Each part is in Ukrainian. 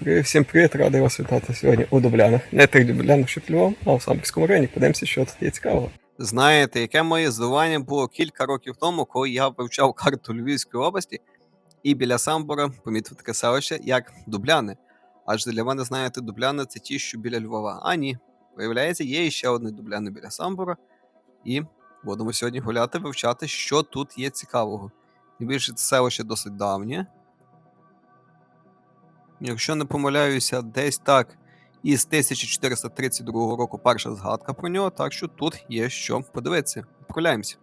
Привіт, всім привіт, радий вас вітати сьогодні у Дублянах. Не тих Дублянах, що під Львовом, а в Самбірському районі. Подивимося, що тут є цікавого. Знаєте, яке моє здивування було кілька років тому, коли я вивчав карту Львівської області і біля Самбора помітив таке селище, як Дубляни. Адже для мене, знаєте, Дубляни це ті, що біля Львова. А ні, виявляється, є іще одне Дубляни біля Самбора. І будемо сьогодні гуляти, вивчати, що тут є цікавого. Тим більше це селище досить давнє. Якщо не помиляюся, десь так із 1432 року перша згадка про нього, так що тут є що подивитися. Відправляємося.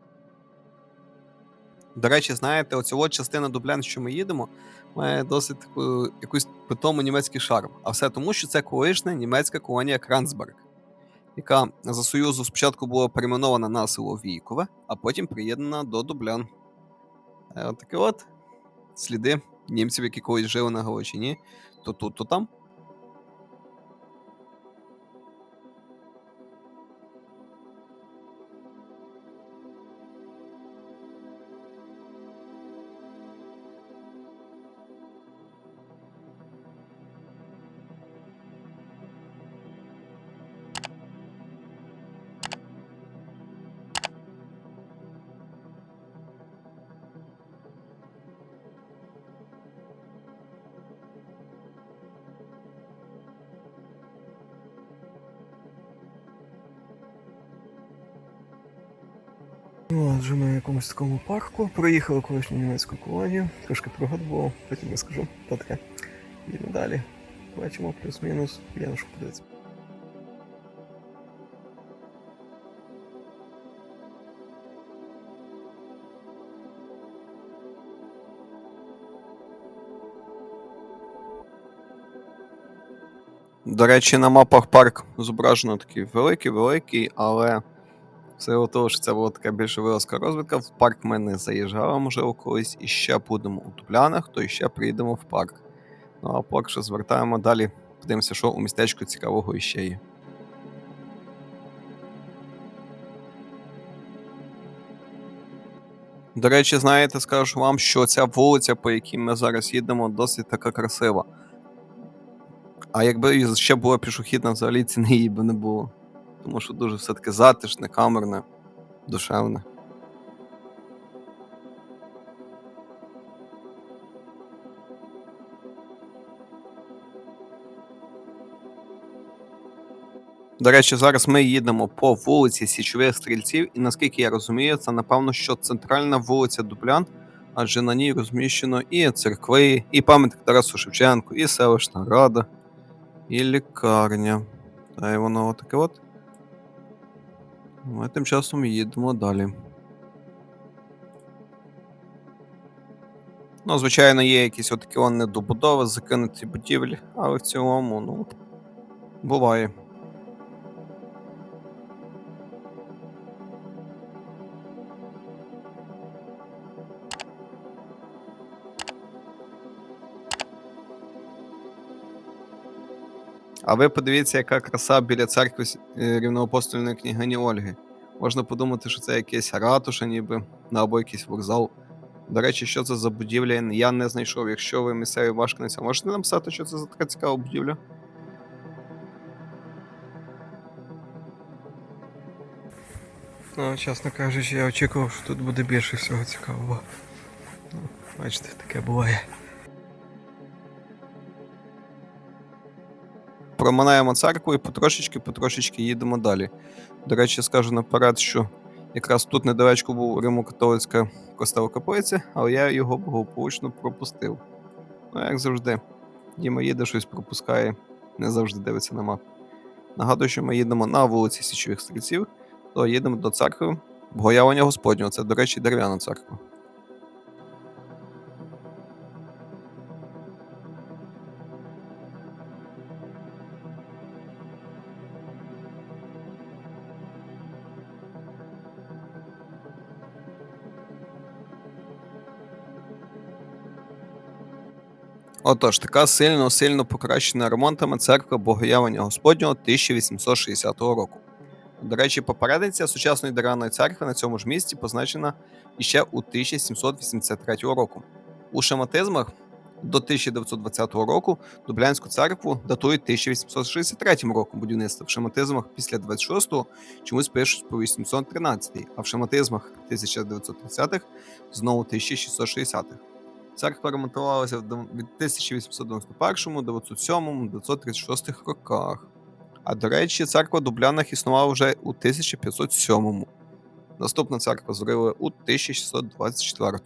До речі, знаєте, оця частина Дублян, що ми їдемо, має досить таку якусь питому німецький шарм. А все тому, що це колишня німецька колонія Кранцберг, яка за Союзу спочатку була перейменована на село Війкове, а потім приєднана до Дублян. Е, От от сліди німців, які колись жили на Галичині, то тут, то там. Ну, отже, ми в якомусь такому парку. Проїхали колишню німецьку колонію. Трошки було, потім розкажу. То таке. Їдемо далі. Бачимо плюс-мінус. Я на що подивитися. До речі, на мапах парк зображено такий великий-великий, але все того, що це була така більш вилазка розвідка, в парк ми не заїжджали, можливо, колись і ще будемо у Дублянах, то ще приїдемо в парк. Ну а поки що звертаємо далі, подивимося, що у містечку цікавого іще є. До речі, знаєте, скажу вам, що ця вулиця, по якій ми зараз їдемо, досить така красива. А якби ще була пішохідна, взагалі ціни її би не було. Тому що дуже все-таки затишне, камерне, душевне. До речі, зараз ми їдемо по вулиці Січових стрільців, і наскільки я розумію, це напевно, що центральна вулиця Дублян, адже на ній розміщено і церкви, і пам'ятник Тарасу Шевченку, і селищна рада, і лікарня. Та й воно отаке от. Ми тим часом їдемо далі. Ну, звичайно, є якісь отакі недобудови, закинуті будівлі, але в цілому, ну, буває. А ви подивіться, яка краса біля церкви е, рівноапостольної княгині Ольги. Можна подумати, що це якась ратуша, ніби, або якийсь вокзал. До речі, що це за будівля, я не знайшов. Якщо ви місцеві мешканці, можете написати, що це за така цікава будівля? Ну, чесно кажучи, я очікував, що тут буде більше всього цікавого. Ну, бачите, таке буває. Проминаємо церкву і потрошечки-потрошечки їдемо далі. До речі, скажу наперед, що якраз тут недалечко був Римо-католицька костел каплиця, але я його благополучно пропустив. Ну, як завжди, Діма їде, щось пропускає, не завжди дивиться на мапу. Нагадую, що ми їдемо на вулиці Січових стрільців, то їдемо до церкви Богоявлення Господнього. Це, до речі, дерев'яна церква. Отож, така сильно сильно покращена ремонтами церква Богоявлення Господнього 1860 року. До речі, попередниця сучасної дерев'яної церкви на цьому ж місці позначена іще у 1783 року. У шематизмах До 1920 року Дублянську церкву датують 1863 роком будівництва. В шематизмах після 26-го чомусь пишуть про 813, а в шематизмах 1930-х знову 1660-х. Церква ремонтувалася від 1891, 907, 936 роках. А до речі, церква Дублянах існувала вже у 1507. Наступна церква зрили у 1624.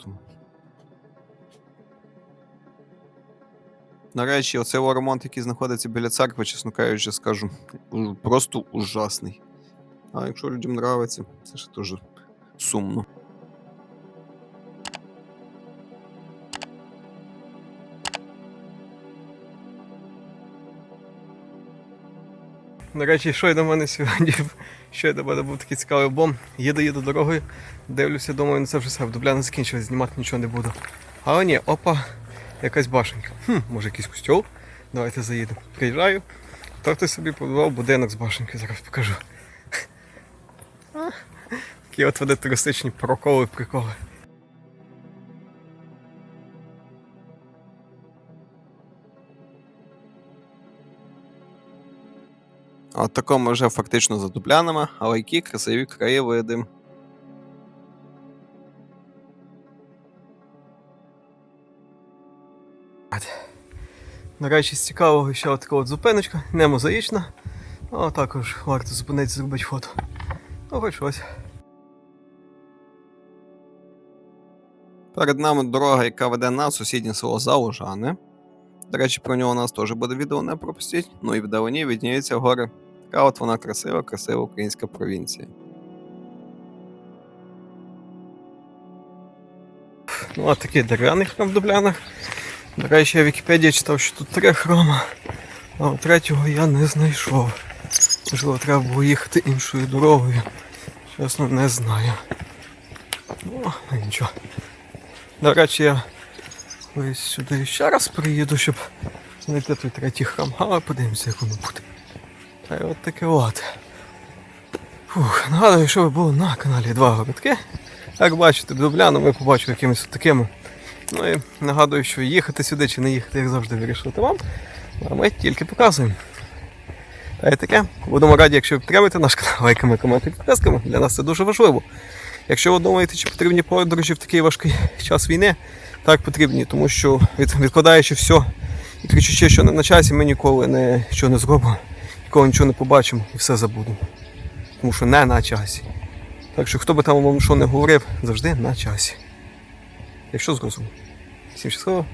До речі, оцей ремонт, який знаходиться біля церкви, чесно кажучи, скажу, просто ужасний. А якщо людям нравиться, це ж дуже сумно. До речі, що й до мене сьогодні, що й до мене був такий цікавий бом. Їду, їду дорогою, дивлюся, думаю, ну це вже все, в Дубляна закінчилось, знімати нічого не буду. Але ні, опа, якась башенька. Хм, може якийсь костюл? Давайте заїдемо. Приїжджаю, то хтось собі побудував будинок з башеньки, зараз покажу. Такі от вони туристичні проколи, приколи. От тако ми вже фактично за Дублянами, але які красиві краєвиди. До речі, з цікавого ще от така от зупиночка, не мозаїчна, але також варто зупинитися зробити фото. Ну, хоч щось. Перед нами дорога, яка веде на сусіднє село Заужане. До речі, про нього у нас теж буде відео, не пропустіть. Ну і вдалині відніються гори. Така от вона красива, красива українська провінція. Ну, а такий дерев'яний храм в Дублянах. До речі, я в Вікіпедії читав, що тут три храма, а третього я не знайшов. Можливо, треба було їхати іншою дорогою. Чесно, не знаю. Ну, нічого. До речі, я ось сюди ще раз приїду, щоб знайти той третій храм, але подивимося, як воно буде. Та й от таке от. Фух, нагадую, що ви були на каналі Два Городки. Як бачите, Дубляну ми побачили якимись такими. Ну і нагадую, що їхати сюди чи не їхати, як завжди, вирішувати вам. А ми тільки показуємо. Та й таке. Будемо раді, якщо ви підтримуєте наш канал лайками, коментами, підписками. Для нас це дуже важливо. Якщо ви думаєте, чи потрібні подорожі в такий важкий час війни, так потрібні, тому що від, відкладаючи все і кричучи, що не на часі, ми ніколи не, що не зробимо, ніколи нічого не побачимо і все забудемо. Тому що не на часі. Так що хто би там вам що не говорив, завжди на часі. Якщо зрозумів. Всім щасливо,